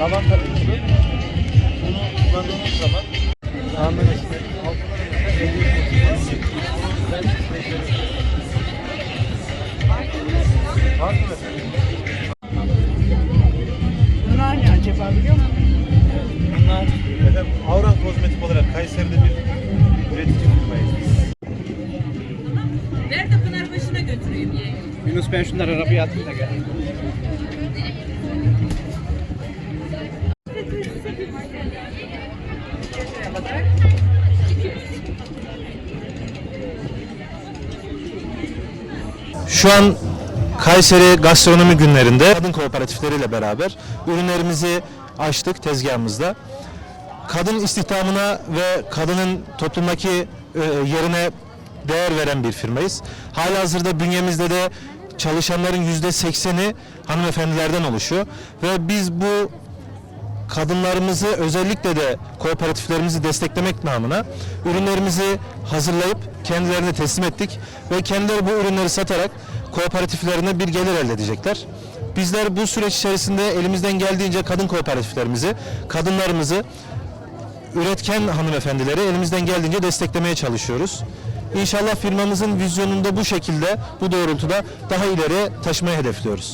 lavanta ürünü. Bunu kullandığımız zaman efendim? Bunlar ne acaba biliyor musun? Bunlar efendim Avran Kozmetik olarak Kayseri'de bir üretici firmayız biz. Ver de Pınarbaşı'na götüreyim ye. Yunus ben şunları arabaya atayım da gel. Şu an Kayseri Gastronomi Günlerinde kadın kooperatifleriyle beraber ürünlerimizi açtık tezgahımızda. Kadın istihdamına ve kadının toplumdaki e, yerine değer veren bir firmayız. Halihazırda bünyemizde de çalışanların yüzde sekseni hanımefendilerden oluşuyor ve biz bu kadınlarımızı özellikle de kooperatiflerimizi desteklemek namına ürünlerimizi hazırlayıp kendilerine teslim ettik ve kendileri bu ürünleri satarak kooperatiflerine bir gelir elde edecekler. Bizler bu süreç içerisinde elimizden geldiğince kadın kooperatiflerimizi, kadınlarımızı, üretken hanımefendileri elimizden geldiğince desteklemeye çalışıyoruz. İnşallah firmamızın vizyonunda bu şekilde, bu doğrultuda daha ileri taşımayı hedefliyoruz.